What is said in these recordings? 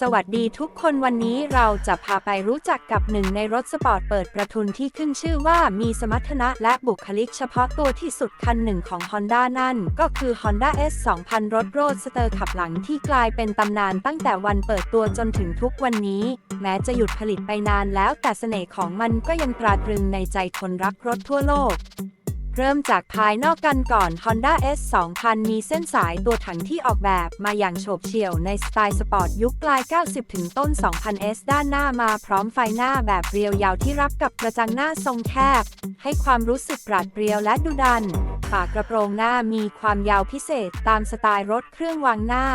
สวัสดีทุกคนวันนี้เราจะพาไปรู้จักกับหนึ่งในรถสปอร์ตเปิดประทุนที่ขึ้นชื่อว่ามีสมรรถนะและบุคลิกเฉพาะตัวที่สุดคันหนึ่งของ Honda นั่น ก็คือ Honda S 2000 รถโรดสเตอร์ขับหลังที่กลายเป็นตำนานตั้งแต่วันเปิดตัวจนถึงทุกวันนี้ แม้จะหยุดผลิตไปนานแล้วแต่เสน่ห์ของมันก็ยังตราตรึงในใจคนรักรถทั่วโลก เริ่มจากภายนอกกันก่อน Honda S 2000 มีเส้นสายตัวถังที่ออกแบบมาอย่างโฉบเฉี่ยวในสไตล์สปอร์ตยุคปลาย 90 ถึงต้น 2000 S ด้านหน้ามาพร้อมไฟหน้าแบบเรียวยาวที่รับกับกระจังหน้าทรงแคบ ให้ความรู้สึกปราดเปรียวและดุดัน ฝากระโปรงหน้ามีความยาวพิเศษตามสไตล์รถเครื่องวางหน้า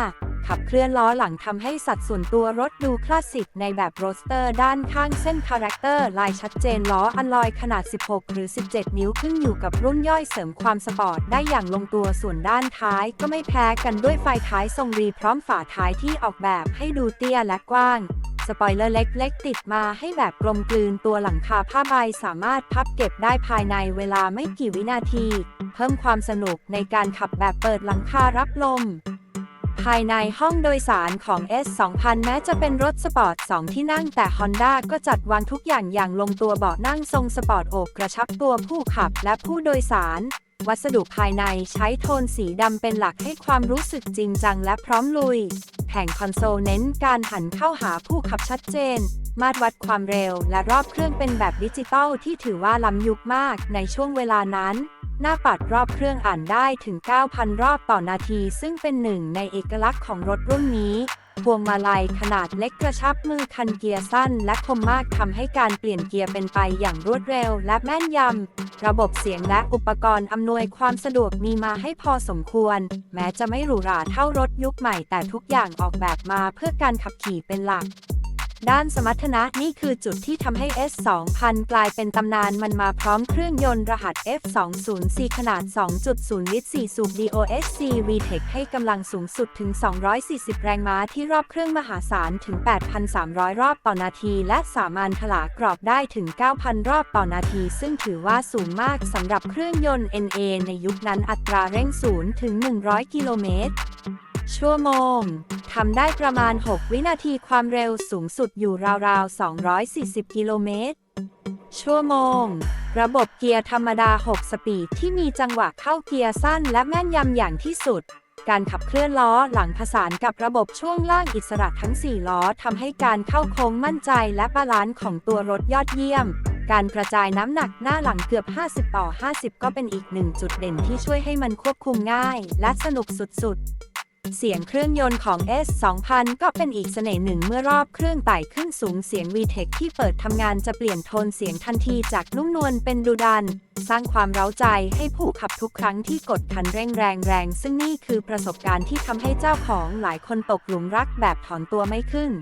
ขับเคลื่อนล้อหลังทำให้สัดส่วนตัวรถดูคลาสสิกในแบบโรสเตอร์ด้านข้างเส้นคาแรคเตอร์ลายชัดเจนล้ออัลลอยขนาด 16 หรือ 17 นิ้วขึ้นอยู่กับรุ่นย่อยเสริมความสปอร์ตได้อย่างลงตัวส่วนด้านท้ายก็ไม่แพ้กันด้วยไฟท้ายทรงรีพร้อมฝาท้ายที่ออกแบบให้ดูเตี้ยและกว้างสปอยเลอร์เล็กๆ ติดมาให้แบบกลมกลืนตัวหลังคาผ้าใบสามารถพับเก็บได้ภายในเวลาไม่กี่วินาที เพิ่มความสนุกในการขับแบบเปิดหลังคารับลม ภายในห้องโดยสารของ S 2000แม้จะเป็นรถสปอร์ต 2 ที่นั่งแต่ Honda ก็จัดวางทุกอย่างอย่างลงตัวเบาะนั่งทรงสปอร์ตโอบกระชับตัวผู้ขับและผู้โดยสาร วัสดุภายในใช้โทนสีดำเป็นหลักให้ความรู้สึกจริงจังและพร้อมลุย แผงคอนโซลเน้นการหันเข้าหาผู้ขับชัดเจน มาตรวัดความเร็วและรอบเครื่องเป็นแบบดิจิตอลที่ถือว่าล้ำยุคมากในช่วงเวลานั้น หน้าปัดรอบเครื่องอ่านได้ถึง 9,000 รอบต่อนาที ซึ่งเป็นหนึ่งในเอกลักษณ์ของรถรุ่นนี้พวงมาลัยขนาดเล็กกระชับมือคันเกียร์สั้นและคมมากทำให้การเปลี่ยนเกียร์เป็นไปอย่างรวดเร็วและแม่นยำ ระบบเสียงและอุปกรณ์อำนวยความสะดวกมีมาให้พอสมควร แม้จะไม่หรูหราเท่ารถยุคใหม่แต่ทุกอย่างออกแบบมาเพื่อการขับขี่เป็นหลัก ด้านสมรรถนะนี่คือจุดที่ทำให้ S 2000 กลายเป็นตำนานมันมาพร้อมเครื่องยนต์รหัส F20C ขนาด 2.0 ลิตร 4 สูบ DOHC VTEC ให้กำลังสูงสุดถึง 240 แรงม้าที่รอบเครื่องมหาศาลถึง 8,300 รอบต่อนาที และสามารถถลากรอบได้ถึง 9,000 รอบต่อนาที ซึ่งถือว่าสูงมากสำหรับเครื่องยนต์ NA ในยุคนั้นอัตราเร่ง0ถึง 100 กิโลเมตรชั่วโมง ทำได้ประมาณ 6 วินาทีความเร็วสูงสุดอยู่ราวๆ 240 กิโลเมตร ชั่วโมง ระบบเกียร์ธรรมดา 6 สปีดที่มีจังหวะเข้าเกียร์สั้นและแม่นยำอย่างที่สุด การขับเคลื่อนล้อหลังผสานกับระบบช่วงล่างอิสระทั้ง 4 ล้อทำให้การเข้าโค้งมั่นใจและบาลานซ์ของตัวรถยอดเยี่ยมการกระจายน้ำหนักหน้าหลังเกือบ 50 ต่อ 50 ก็เป็นอีกหนึ่งจุดเด่นที่ช่วยให้มันควบคุมง่าย และสนุกสุดๆ เสียงเครื่องยนต์ของ S 2000ก็เป็นอีกเสน่ห์หนึ่งเมื่อรอบเครื่องไต่ขึ้นสูงเสียง VTEC ที่เปิดทำงานจะเปลี่ยนโทนเสียงทันทีจากนุ่มนวลเป็นดุดัน สร้างความเร้าใจให้ผู้ขับทุกครั้งที่กดคันเร่งแรงแรงซึ่งนี่คือประสบการณ์ที่ทำให้เจ้าของหลายคนตกหลุมรักแบบถอนตัวไม่ขึ้น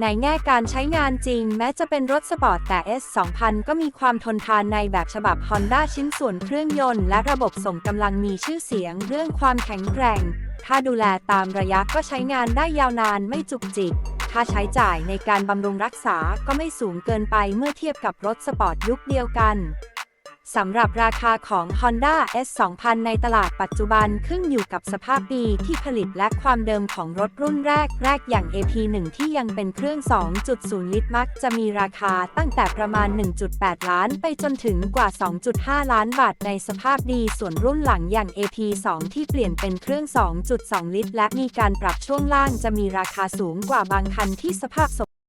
ในแง่การใช้งานจริงแม้จะเป็นรถสปอร์ตแต่ S 2000ก็มีความทนทานในแบบฉบับ Honda ชิ้นส่วนเครื่องยนต์และระบบส่งกำลังมีชื่อเสียงเรื่องความแข็งแกร่ง ถ้าดูแลตามระยะก็ใช้งานได้ยาวนานไม่จุกจิก ค่าใช้จ่ายในการบำรุงรักษาก็ไม่สูงเกินไปเมื่อเทียบกับรถสปอร์ตยุคเดียวกัน สำหรับราคาของ Honda S 2000 ในตลาดปัจจุบันขึ้นอยู่กับสภาพปีที่ผลิตและความเดิมของรถรุ่นแรกแรกอย่าง AP1 ที่ยังเป็นเครื่อง 2.0 ลิตรมักจะมีราคาตั้งแต่ประมาณ 1.8 ล้านไปจนถึงกว่า 2.5 ล้านบาทในสภาพดีส่วนรุ่นหลังอย่าง AP2 ที่เปลี่ยนเป็นเครื่อง 2.2 ลิตร และมีการปรับช่วงล่างจะมีราคาสูงกว่าบางคันที่สภาพสม